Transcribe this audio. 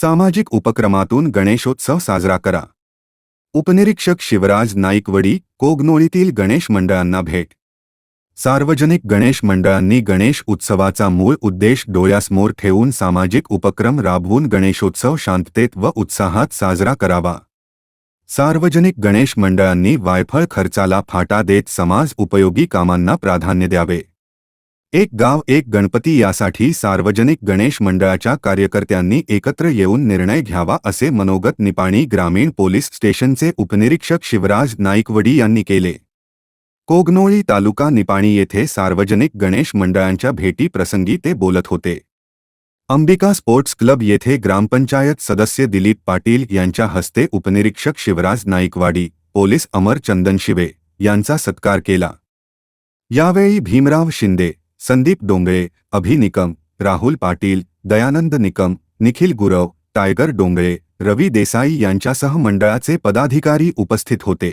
सामाजिक उपक्रमातून गणेशोत्सव साजरा करा. उपनिरीक्षक शिवराज नाईकवडी कोगनोळीतील गणेश मंडळांना भेट. सार्वजनिक गणेश मंडळांनी गणेश उत्सवाचा मूळ उद्देश डोळ्यासमोर ठेवून सामाजिक उपक्रम राबवून गणेशोत्सव शांततेत व उत्साहात साजरा करावा. सार्वजनिक गणेश मंडळांनी वायफळ खर्चाला फाटा देत समाज उपयोगी कामांना प्राधान्य द्यावे. एक गाव एक गणपती यासाठी सार्वजनिक गणेश मंडळाच्या कार्यकर्त्यांनी एकत्र येऊन निर्णय घ्यावा असे मनोगत निपाणी ग्रामीण पोलीस स्टेशनचे उपनिरीक्षक शिवराज नाईकवडी यांनी केले. कोगनोळी तालुका निपाणी येथे सार्वजनिक गणेश मंडळांच्या भेटी प्रसंगी ते बोलत होते. अंबिका स्पोर्ट्स क्लब येथे ग्रामपंचायत सदस्य दिलीप पाटील यांच्या हस्ते उपनिरीक्षक शिवराज नाईकवाडी पोलीस अमर चंदन शिवे यांचा सत्कार केला. यावेळी भीमराव शिंदे संदीप डोंगळे अभि निकम राहुल पाटील दयानंद निकम निखिल गुरव टायगर डोंगळे रवी देसाई यांच्यासह मंडळाचे पदाधिकारी उपस्थित होते.